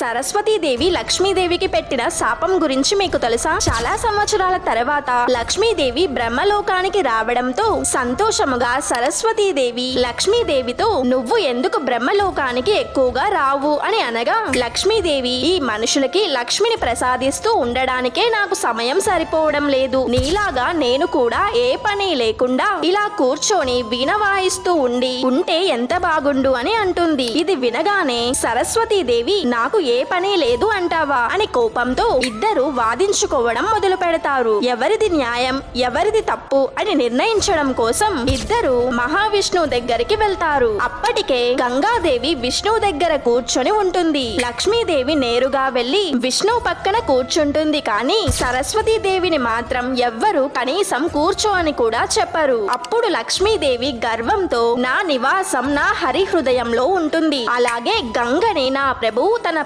సరస్వతీదేవి లక్ష్మీదేవికి పెట్టిన శాపం గురించి మీకు తెలుసా? చాలా సంవత్సరాల తర్వాత లక్ష్మీదేవి బ్రహ్మలోకానికి రావడంతో సంతోషముగా సరస్వతీదేవి లక్ష్మీదేవితో నువ్వు ఎందుకు బ్రహ్మలోకానికి ఎక్కువగా రావు అని అనగా లక్ష్మీదేవి ఈ మనుషులకి లక్ష్మిని ప్రసాదిస్తూ ఉండడానికే నాకు సమయం సరిపోవడం లేదు. నీలాగా నేను కూడా ఏ పని లేకుండా ఇలా కూర్చొని వీణ వాయిస్తూ ఉండి ఉంటే ఎంత బాగుండు అని అంటుంది. ఇది వినగానే సరస్వతీదేవి నాకు ఏ పని లేదు అంటావా? అని కోపంతో ఇద్దరు వాదించుకోవడం మొదలు పెడతారు. ఎవరిది న్యాయం ఎవరిది తప్పు అని నిర్ణయించడం కోసం ఇద్దరు మహావిష్ణువు దగ్గరికి వెళ్తారు. అప్పటికే గంగాదేవి విష్ణువు దగ్గర కూర్చొని ఉంటుంది. లక్ష్మీదేవి నేరుగా వెళ్ళి విష్ణువు పక్కన కూర్చుంటుంది కానీ సరస్వతీదేవిని మాత్రం ఎవ్వరు కనీసం కూర్చో అని కూడా చెప్పరు. అప్పుడు లక్ష్మీదేవి గర్వంతో నా నివాసం నా హరి హృదయంలో ఉంటుంది. అలాగే గంగని నా ప్రభువు తన